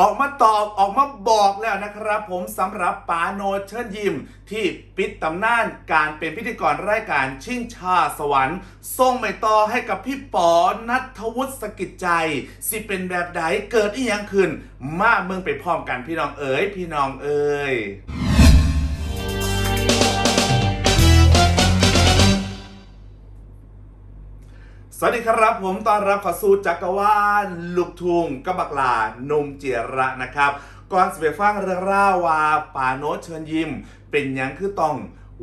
ออกมาตอบออกมาบอกแล้วนะครับ ผมสำหรับปาโนเชิญยิม ที่ปิดตำนานการเป็นพิธีกรรายการชิงชาสวรรค์ส่งไปต่อให้กับพี่ปอนัทวุฒิสกิจใจ สิเป็นแบบใดเกิดอีหยังขึ้น มาเมืองไปพร้อมกันพี่น้องเอ๋ยพี่น้องเอ๋ย วัสดีครับผมต้อนรับข้าสู่จักรวาลลูกทุ่งกบบักลานุ่มเจียระนะครับ ก่อนสิไปฟังเรื่องราวาปาโนตเชิญยิ้ม เป็นยังคือต้อง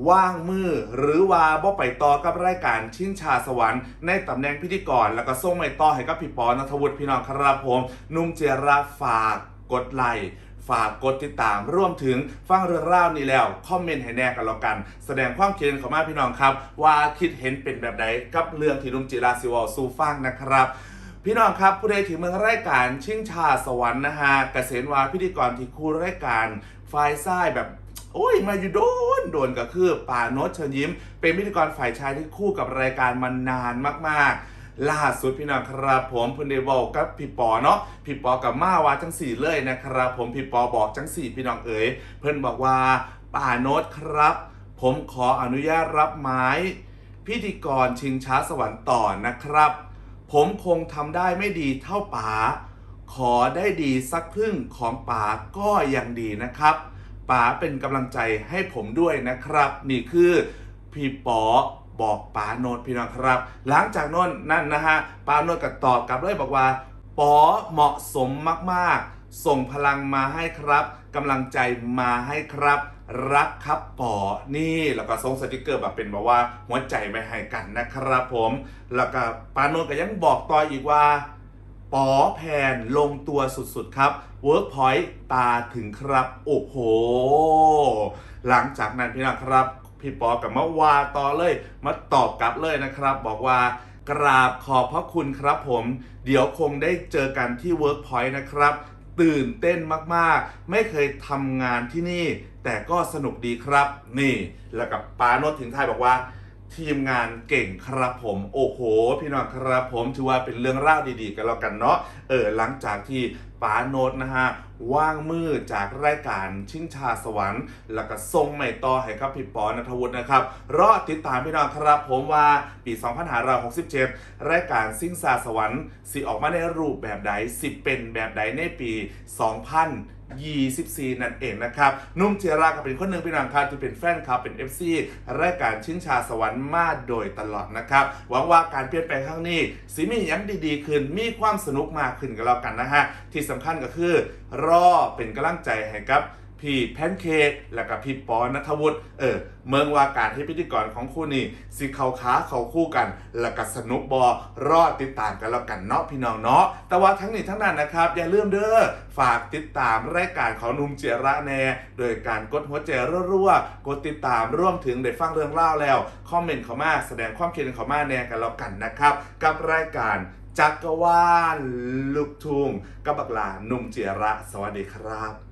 ว่างมือหรือว่าบ่ไปต่อกับรายการชิงชาสวรรค์ในตำแหน่งพิธีกร แล้วก็ส่งไม่ต่อให้กับพี่ปอนัทวุฒิพี่น้องครับผม นุ่มเจียระฝากกดไลค์ ฝากกดติดตามร่วมถึงฟังเรื่องราวนี้แล้ว คอมเมนต์ให้แน่กันแล้วกัน แสดงความคิดเห็นของมาพี่น้องครับ ว่าคิดเห็นเป็นแบบใดกับเรื่องที่ลุงจิราซิวอลซูฟังนะครับพี่น้องครับผู้ใดถึงเมืองรายการชิงชาสวรรค์นะฮะเกษตรวาพิธีกรที่คู่รายการฝ่ายซ้ายแบบ โอ้ยมาอยู่โดนโดนก็คือป่าโนตเชิญยิ้ม เป็นพิธีกรฝ่ายชายที่คู่กับรายการมานานมากๆ ล่าสุดพี่น้องครับผมเพิ่นได้บอกกับพี่ปอเนาะพี่ปอกับมาว่าจังสี่เลยนะครับผมพี่ปอบอกจังสี่พี่น้องเอ๋ยเพิ่นบอกว่าป่าโนตครับ ผมขออนุญาตรับไม้พิธีกรชิงช้าสวรรค์ต่อนะครับ ผมคงทำได้ไม่ดีเท่าป๋าขอได้ดีสักครึ่งของป๋าก็ยังดีนะครับป๋าเป็นกำลังใจให้ผมด้วยนะครับ นี่คือพี่ปอ บอกป๋าโนดพี่น้องครับ หลังจากโน้นนั่นนะฮะป๋าโนดก็ตอบกลับเลยบอกว่าปอเหมาะสมมากๆ ส่งพลังมาให้ครับกำลังใจมาให้ครับรักครับปอนี่ แล้วก็ส่งสติกเกอร์แบบเป็นแบบว่าหัวใจไปให้กันนะครับผม แล้วก็ปาโนนก็ยังบอกต่ออีกว่า ปอแผนลงตัวสุดๆครับ Workpoint ตาถึงครับ โอ้โห หลังจากนั้นพี่น้องครับ พี่ปอกับมาวาต่อเลย มาตอบกลับเลยนะครับ บอกว่ากราบขอบพระคุณครับผม เดี๋ยวคงได้เจอกันที่ Workpoint นะครับ ตื่นเต้นมากๆ ไม่เคยทำงานที่นี่ แต่ก็สนุกดีครับ นี่ แล้วกับปาโนตถึงไทยบอกว่า ทีมงานเก่งครับผมโอ้โห พี่น้องครับผมถือว่าเป็นเรื่องราวดีๆ กันแล้วกันเนาะเออหลังจากที่ป๋าโนตนะฮะว่างมือจากรายการชิงชาสวรรค์ แล้วก็ทรงใหม่ต่อให้กับพี่ปอนัทวุฒินะครับ รอติดตามพี่น้องครับผมว่าปี 2567 รายการซิงซาสวรรค์สิออกมาในรูปแบบใดสิเป็นแบบใดในปี 2000 24 นั่นเองนะครับนุ่มเจยราก็เป็นคนหนึ่งพี่น้องครับที่เป็นแฟนคลับเป็น FC รายการชิงชาสวรรค์มาโดยตลอดนะครับหวังว่าการเปลี่ยนแปลงครั้งนี้สิมียังดีๆขึ้นมีความสนุกมากขึ้นกันแล้วกันนะฮะที่สำคัญก็คือรอเป็นกำลังใจให้กับ พี่แพนเค้กแล้วก็พี่ปอนัทวุฒิเออเมืองวาการให้พิธีกรของคู่นี้สิเขาค้าเขาคู่กัน แล้วก็สนุกบอรอดติดตามกันแล้วกันเนาะพี่น้องเนาะแต่ว่าทั้งนี้ทั้งนั้นนะครับ อย่าลืมเด้อฝากติดตามรายการของนุ่มเจระแน่โดยการกดหัวใจรัวๆกดติดตามร่วมถึงได้ฟังเรื่องเล่าแล้วคอมเมนต์เขามาแสดงความคิดเห็นเขามาแน่กันแล้วกันนะครับ กับรายการจักรวาลลูกทุ่งกับบักลานุ่มเจระ สวัสดีครับ